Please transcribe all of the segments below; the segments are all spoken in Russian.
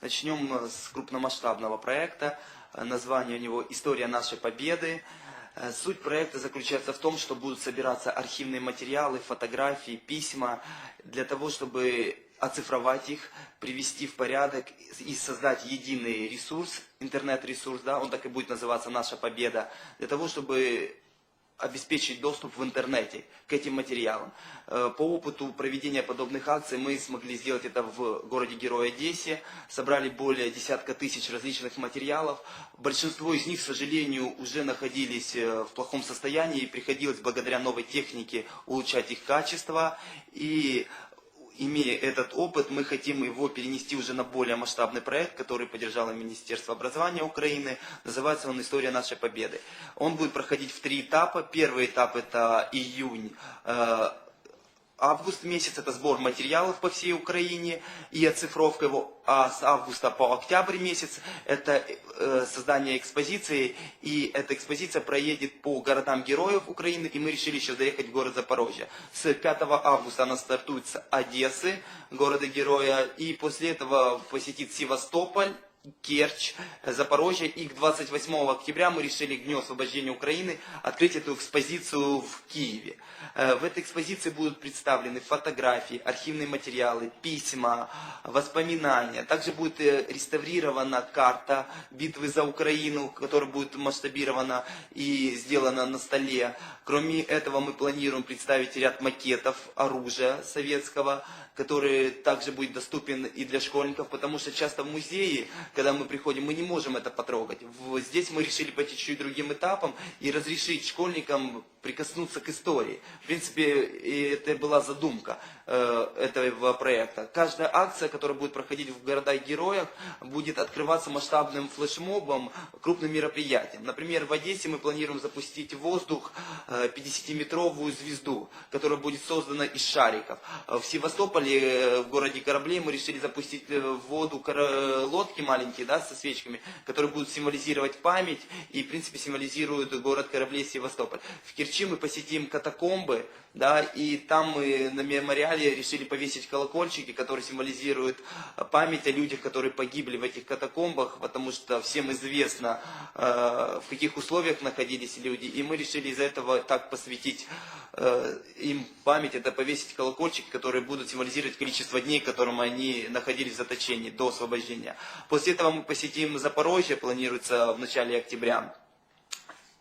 Начнем э, с крупномасштабного проекта. Э, Название у него «История нашей победы». Э, Суть проекта заключается в том, что будут собираться архивные материалы, фотографии, письма для того, чтобы оцифровать их, привести в порядок и создать единый ресурс, интернет-ресурс, да, он так и будет называться «Наша победа», для того, чтобы обеспечить доступ в интернете к этим материалам. Э, По опыту проведения подобных акций мы смогли сделать это в городе-герое Одессе, собрали более десятка тысяч различных материалов. Большинство из них, к сожалению, уже находились э, в плохом состоянии, и приходилось благодаря новой технике улучшать их качество. И имея этот опыт, мы хотим его перенести уже на более масштабный проект, который поддержало Министерство образования Украины. Называется он «История нашей победы». Он будет проходить в три этапа. Первый этап это июнь, э, август месяц это сбор материалов по всей Украине и оцифровка его, а с августа по октябрь месяц это э, создание экспозиции, и эта экспозиция проедет по городам героев Украины, и мы решили еще заехать в город Запорожье. С 5 августа она стартует с Одессы, города-героя, и после этого посетит Севастополь, Керчь, Запорожье. И к 28 октября мы решили к Дню освобождения Украины открыть эту экспозицию в Киеве. Э, В этой экспозиции будут представлены фотографии, архивные материалы, письма, воспоминания. Также будет э, реставрирована карта битвы за Украину, которая будет масштабирована и сделана на столе. Кроме этого мы планируем представить ряд макетов оружия советского, который также будет доступен и для школьников, потому что часто в музее, когда мы приходим, мы не можем это потрогать. Здесь мы решили пойти чуть другим этапом и разрешить школьникам прикоснуться к истории. В принципе, это была задумка э, этого проекта. Каждая акция, которая будет проходить в городах-героях, будет открываться масштабным флешмобом, крупным мероприятием. Например, в Одессе мы планируем запустить в воздух э, 50-метровую звезду, которая будет создана из шариков. Э, В Севастополе, э, в городе Кораблей, мы решили запустить э, в воду лодки маленькие, да, со свечками, которые будут символизировать память и, в принципе, символизируют город Кораблей Севастополь. В Керчи мы посетим катакомбы, да, и там мы на мемориале решили повесить колокольчики, которые символизируют э, память о людях, которые погибли в этих катакомбах, потому что всем известно, э, в каких условиях находились люди, и мы решили из-за этого так посвятить э, им память, это повесить колокольчики, которые будут символизировать количество дней, которым они находились в заточении до освобождения. После этого мы посетим Запорожье, планируется в начале октября.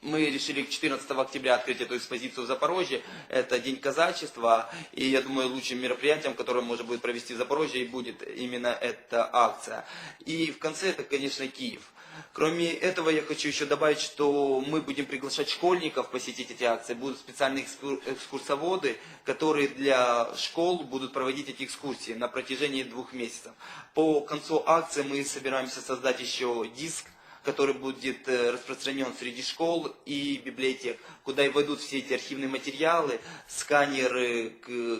Мы решили к 14 октября открыть эту экспозицию в Запорожье. Это День казачества. И я думаю, лучшим мероприятием, которое можно будет провести в Запорожье, и будет именно эта акция. И в конце это, конечно, Киев. Кроме этого, я хочу еще добавить, что мы будем приглашать школьников посетить эти акции. Будут специальные экскур- экскурсоводы, которые для школ будут проводить эти экскурсии на протяжении двух месяцев. По концу акции мы собираемся создать еще диск, который будет э, распространен среди школ и библиотек, куда и войдут все эти архивные материалы, сканеры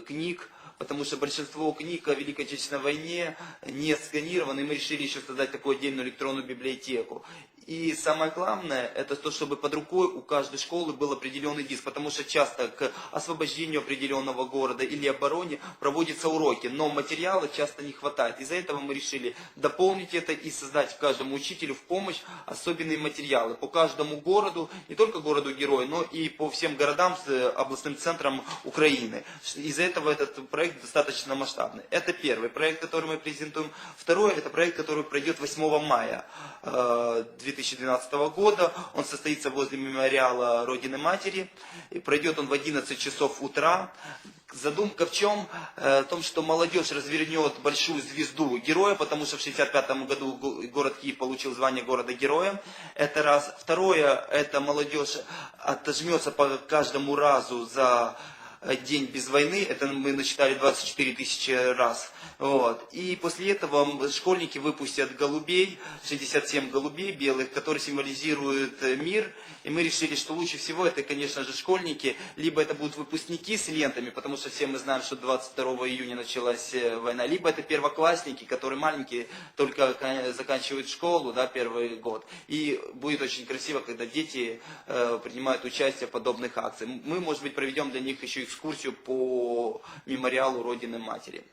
книг, потому что большинство книг о Великой Отечественной войне не сканированы, и мы решили еще создать такую отдельную электронную библиотеку. И самое главное, это то, чтобы под рукой у каждой школы был определенный диск, потому что часто к освобождению определенного города или обороне проводятся уроки, но материала часто не хватает. Из-за этого мы решили дополнить это и создать каждому учителю в помощь особенные материалы по каждому городу, не только городу-герою, но и по всем городам с э, областным центром Украины. Из-за этого этот проект достаточно масштабный. Это первый проект, который мы презентуем. Второй, это проект, который пройдет 8 мая э, 2012 года. Он состоится возле мемориала Родины Матери. И пройдет он в 11 часов утра. Задумка в чем? Э, В том, что молодежь развернет большую звезду героя, потому что в 1965 году го- город Киев получил звание города-героя. Это раз. Второе, это молодежь отожмется по каждому разу за день без войны, это мы насчитали 24 тысячи раз. Вот. И после этого школьники выпустят голубей, 67 голубей белых, которые символизируют э, мир. И мы решили, что лучше всего это, конечно же, школьники, либо это будут выпускники с лентами, потому что все мы знаем, что 22 июня началась э, война, либо это первоклассники, которые маленькие, только ка- заканчивают школу, да, первый год. И будет очень красиво, когда дети э, принимают участие в подобных акциях. Мы, может быть, проведем для них еще экскурсию по мемориалу Родины Матери.